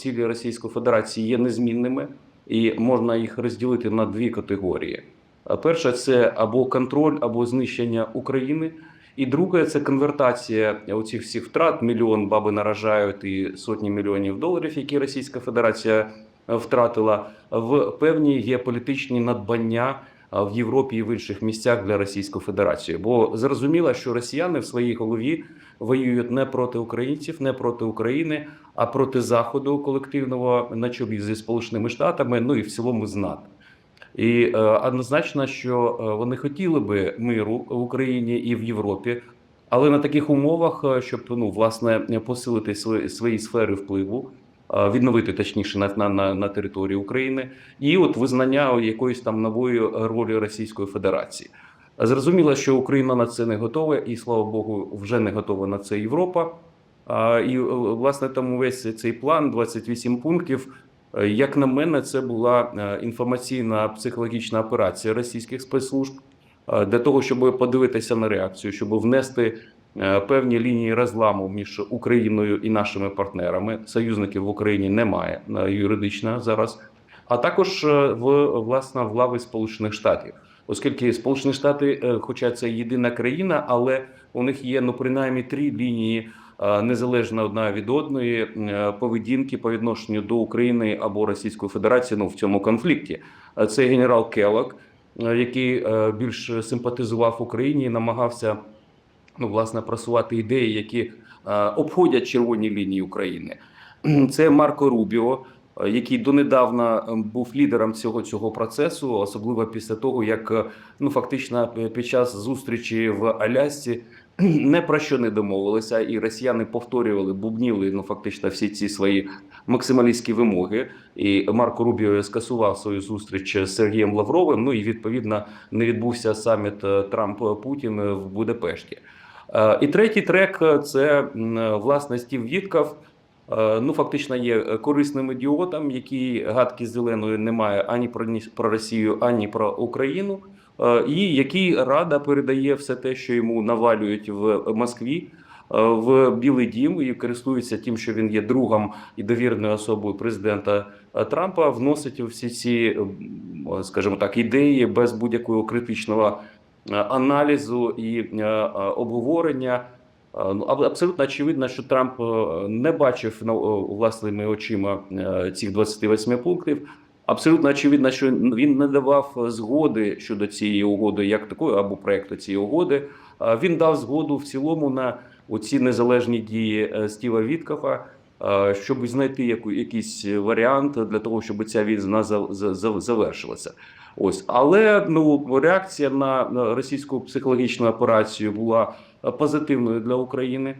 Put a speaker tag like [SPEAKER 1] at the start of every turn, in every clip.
[SPEAKER 1] цілі Російської Федерації є незмінними, і можна їх розділити на дві категорії. Перша це або контроль, або знищення України. І друге це конвертація оцих всіх втрат. Мільйон баби наражають і сотні мільйонів доларів, які Російська Федерація втратила в певні геополітичні надбання в Європі і в інших місцях для Російської Федерації. Бо зрозуміло, що росіяни в своїй голові воюють не проти українців, не проти України, а проти заходу колективного на чолі зі Сполученими Штатами, ну і в цілому з НАТО. І е, однозначно, що е, вони хотіли би миру в Україні і в Європі, але на таких умовах, е, щоб ну власне посилити свої, свої сфери впливу, відновити точніше на, на, на, території України, і от визнання якоїсь там нової ролі Російської Федерації. Зрозуміло, що Україна на це не готова, і слава Богу, вже не готова на це Європа. І е, власне тому весь цей план 28 пунктів. е, Як на мене, це була е, інформаційна психологічна операція російських спецслужб е, для того, щоб подивитися на реакцію, щоб внести е, певні лінії розламу між Україною і нашими партнерами. Союзників в Україні немає е, юридично зараз, а також е, в власне в лави Сполучених Штатів, оскільки Сполучені Штати, е, хоча це єдина країна, але у них є ну принаймні три лінії е, незалежно одна від одної е, поведінки по відношенню до України або Російської Федерації ну в цьому конфлікті. Е, Це генерал Келлок, е, який е, більш симпатизував Україні і намагався ну, власне просувати ідеї, які е, обходять червоні лінії України. Це Марко Рубіо, е, який донедавна е, був лідером цього цього процесу, особливо після того, як ну фактично під час зустрічі в Алясці не про що не домовилися, і росіяни повторювали, бубніли ну фактично всі ці свої максималістські вимоги. І Марко Рубіо скасував свою зустріч з Сергієм Лавровим. Ну і відповідно не відбувся саміт Трамп Путін в Будапешті. Е, І третій трек е, це е, власне Стів Вітков. Е, Ну, фактично є корисним ідіотом, який гадки зеленої немає ані про про Росію, ані про Україну, і який рада передає все те, що йому навалюють в Москві. В Білий Дім і користується тим, що він є другом і довірною особою президента Трампа, вносить всі ці, скажімо так, ідеї без будь-якого критичного аналізу і е, е, обговорення. Е, Ну, абсолютно очевидно, що Трамп е, не бачив власними очима е, цих 28 пунктів. Абсолютно очевидно, що він не давав е, згоди щодо цієї угоди, як такої або проекту цієї угоди. Він дав згоду в цілому на оці незалежні дії е, Стіва Віткофа, е, щоб знайти якийсь варіант для того, щоб ця війна за- за- за- завершилася. Ось, але ну реакція на російську психологічну операцію була е, позитивною для України.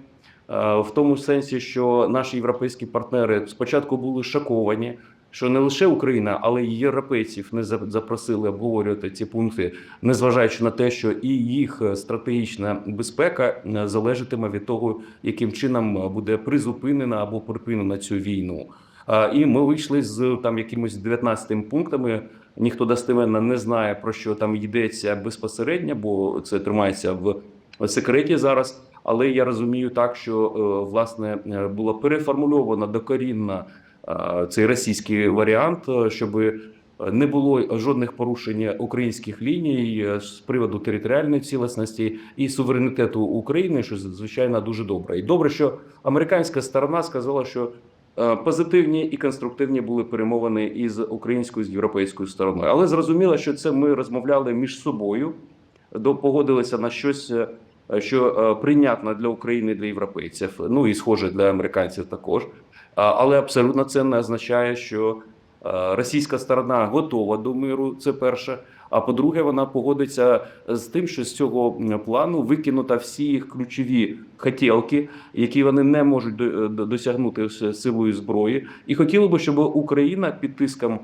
[SPEAKER 1] Е, В тому сенсі, що наші європейські партнери спочатку були шоковані, що не лише Україна, але й європейців не запросили обговорювати ці пункти, незважаючи на те, що і їх е, стратегічна безпека е, залежатиме від того, яким чином е, буде призупинена або припинена цю війну. І ми вийшли з там якимось 19 пунктами. Ніхто достеменно не знає про що там йдеться безпосередньо, бо це тримається в секреті зараз. Але я розумію так, що власне було переформульовано докорінно цей російський варіант, е, щоб не було жодних порушень українських ліній е, з приводу територіальної цілісності і суверенітету України, що звичайно дуже добре. І добре, що американська сторона сказала, що е, позитивні і конструктивні були перемовини із українською з європейською стороною. Але зрозуміло, що це ми розмовляли між собою, погодилися на щось. е, Що е, прийнятно для України, для європейців, ну і схоже для американців також. Але абсолютно це не означає, що е, російська сторона готова до миру. Це перше. А по-друге, вона погодиться з тим, що з цього плану викинута всі їх ключові хотілки, які вони не можуть до- досягнути силою зброї, і хотіли би, щоб Україна під тиском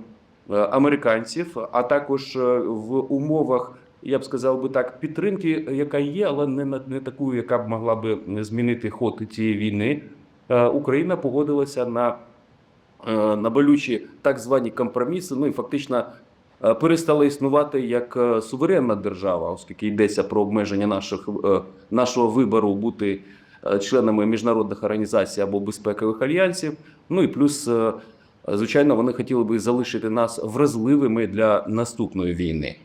[SPEAKER 1] е, американців, а також е, в умовах. Я б сказав би так, підтримки, яка є, але не на- не таку, яка б могла би змінити ход цієї війни. Е, Україна погодилася на, е, на болючі так звані компроміси. Ну і фактично е, перестала існувати як суверенна держава, оскільки йдеться про обмеження наших, нашого вибору бути членами міжнародних організацій або безпекових альянсів. Ну і плюс, звичайно, вони хотіли би залишити нас вразливими для наступної війни.